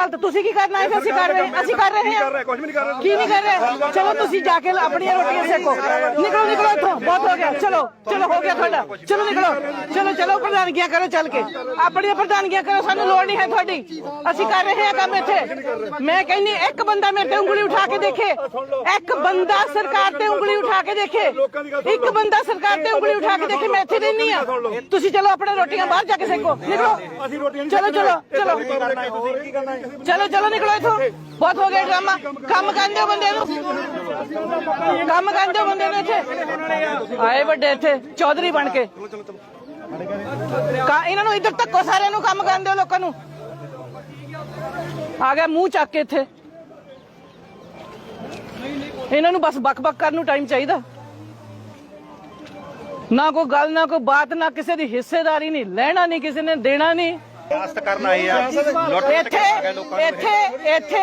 ਹਾਲਤ ਤੁਸੀਂ ਕੀ ਕਰਨਾ ਹੈ ਫਿਰ ਅਸੀਂ ਕਰ ਰਹੇ ਹਾਂ ਅਸੀਂ ਕਰ ਰਹੇ ਹਾਂ ਕੁਝ ਵੀ ਨਹੀਂ ਕਰ ਰਹੇ ਕੀ ਨਹੀਂ ਕਰ ਰਹੇ ਚਲੋ ਤੁਸੀਂ ਜਾ ਕੇ ਆਪਣੀਆਂ ਰੋਟੀਆਂ ਸੇਕੋ ਨਿਕਲੋ ਨਿਕਲੋ ਇੱਥੋਂ ਬਹੁਤ ਹੋ ਗਿਆ ਚਲੋ ਚਲੋ ਹੋ ਗਿਆ ਤੁਹਾਡਾ ਚਲੋ ਨਿਕਲੋ ਚਲੋ ਚਲੋ ਪ੍ਰਧਾਨਗੀਆਂ ਕਰੋ ਚੱਲ ਕੇ ਆਪਣੀਆਂ ਪ੍ਰਧਾਨਗੀਆਂ ਕਰੋ ਸਾਨੂੰ ਲੋੜ ਨਹੀਂ ਹੈ ਤੁਹਾਡੀ ਅਸੀਂ ਕਰ ਰਹੇ ਹਾਂ ਕੰਮ ਇੱਥੇ ਮੈਂ ਕਹਿੰਨੀ ਇੱਕ ਬੰਦਾ ਮੇਰੇ ਤੇ ਉਂਗਲੀ ਉਠਾ ਕੇ ਦੇਖੇ ਇੱਕ ਬੰਦਾ ਸਰਕਾਰ ਤੇ ਉਂਗਲੀ ਉਠਾ ਕੇ ਦੇਖੇ ਇੱਕ ਬੰਦਾ ਸਰਕਾਰ ਤੇ ਉਂਗਲੀ ਉਠਾ ਕੇ ਦੇਖੇ ਮੈਂ ਇੱਥੇ ਰਹਿਣੀ ਆ ਤੁਸੀਂ ਚਲੋ ਆਪਣੇ ਰੋਟੀਆਂ ਬਾਹਰ ਜਾ ਕੇ ਸੇਕੋ ਨਿਕਲੋ ਅਸੀਂ ਰੋਟੀਆਂ ਨਹੀਂ ਚਲੋ ਚਲੋ ਚਲੋ ਤੁਸੀਂ ਕੀ ਕਰਨਾ ਹੈ ਚਲੋ ਚਲੋ ਨਿਕਲੋ ਇੱਥੋਂ। ਬਹੁਤ ਹੋ ਗਿਆ ਡਰਾਮਾ। ਕੰਮ ਕਰਨ ਦਿਓ ਬੰਦੇ ਨੂੰ। ਕੰਮ ਕਰਨ ਦਿਓ ਬੰਦੇ ਨੂੰ ਇੱਥੇ। ਆਏ ਵੱਡੇ ਇੱਥੇ, ਚੌਧਰੀ ਬਣ ਕੇ। ਕਾ ਇਹਨਾਂ ਨੂੰ ਇੱਧਰ ਧੱਕੋ ਸਾਰਿਆਂ ਨੂੰ ਕੰਮ ਕਰਨ ਦਿਓ ਲੋਕਾਂ ਨੂੰ। ਆ ਗਿਆ ਮੂੰਹ ਚੱਕ ਕੇ ਇੱਥੇ। ਇਹਨਾਂ ਨੂੰ ਬਸ ਬਕ-ਬਕ ਕਰਨ ਨੂੰ ਟਾਈਮ ਚਾਹੀਦਾ। ਨਾ ਕੋਈ ਗੱਲ, ਨਾ ਕੋਈ ਬਾਤ, ਨਾ ਕਿਸੇ ਦੀ ਹਿੱਸੇਦਾਰੀ ਨਹੀਂ, ਲੈਣਾ ਨਹੀਂ, ਕਿਸੇ ਨੇ ਦੇਣਾ ਨਹੀਂ। ਆਸਤ ਕਰਨ ਆਏ ਆ। ਲੁੱਟ ਇੱਥੇ ਇੱਥੇ ਇੱਥੇ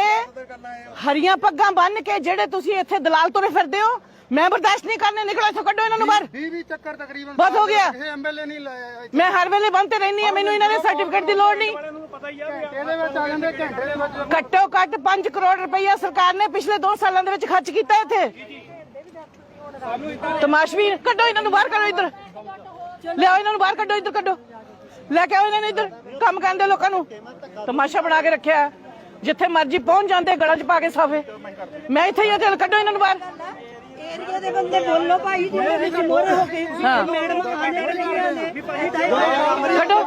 ਹਰੀਆਂ ਪੱਗਾਂ ਬੰਨ ਕੇ ਜਿਹੜੇ ਤੁਸੀਂ ਇੱਥੇ ਦਲਾਲ ਤੁਰੇ ਫਿਰਦੇ ਹੋ ਮੈਂ ਬਰਦਾਸ਼ਤ ਨਹੀਂ ਕਰਨੇ ਨਿਕਲੋ ਇੱਥੋਂ ਕੱਢੋ ਇਹਨਾਂ ਨੂੰ ਬਾਹਰ। 20 ਚੱਕਰ ਤਕਰੀਬਨ ਬਸ ਹੋ ਗਿਆ। ਕਿਸੇ ਐਮਐਲਏ ਨਹੀਂ ਲਾਇਆ। ਮੈਂ ਹਰ ਵੇਲੇ ਬੰਦ ਤੇ ਰਹਿਣੀ ਆ ਮੈਨੂੰ ਇਹਨਾਂ ਦੇ ਸਰਟੀਫਿਕੇਟ ਦੀ ਲੋੜ ਨਹੀਂ। ਇਹਦੇ ਵਿੱਚ ਆ ਜਾਂਦੇ ਘੰਟੇ ਦੇ ਵਿੱਚ ਘੱਟੋ ਘੱਟ 5 ਕਰੋੜ ਰੁਪਈਆ ਸਰਕਾਰ ਨੇ ਪਿਛਲੇ 2 ਸਾਲਾਂ ਦੇ ਵਿੱਚ ਖਰਚ ਕੀਤਾ ਇੱਥੇ। ਤਮਾਸ਼ਵੀ ਕੱਢੋ ਇਹਨਾਂ ਨੂੰ ਬਾਹਰ ਕੱਢੋ ਇੱਧਰ। ਲਿਆਓ ਇਹਨਾਂ ਨੂੰ ਬਾਹਰ ਕੱਢੋ ਇੱਧਰ ਕੱਢੋ। ਲੈ ਕੇ ਆਓ ਇਹਨਾਂ ਨੂੰ ਇੱਧਰ ਕੰਮ ਕਰਨ ਦੇ ਲੋਕਾਂ ਨੂੰ। ਤਮਾਸ਼ਾ ਬਣਾ ਕੇ ਰੱਖਿਆ ਹੈ। ਜਿੱਥੇ ਮਰਜ਼ੀ ਪਹੁੰਚ ਜਾਂਦੇ ਗਲਾਂ 'ਚ ਪਾ ਕੇ ਸਾਫੇ। ਮੈਂ ਇੱਥੇ ਹੀ ਆ ਚੱਲ ਕੱਢੋ ਇਹਨਾਂ ਨੂੰ ਬਾਹਰ। ਏਰੀਆ ਦੇ ਬੰਦੇ ਬੋਲੋ ਭਾਈ ਜਿਹਦੇ ਵਿੱਚ ਮੋਰੇ ਹੋ ਕੇ ਹਾਂ। ਮੈਡਮ ਆਣੇ ਵਾਲੀਆਂ ਨੇ ਕੱਢੋ।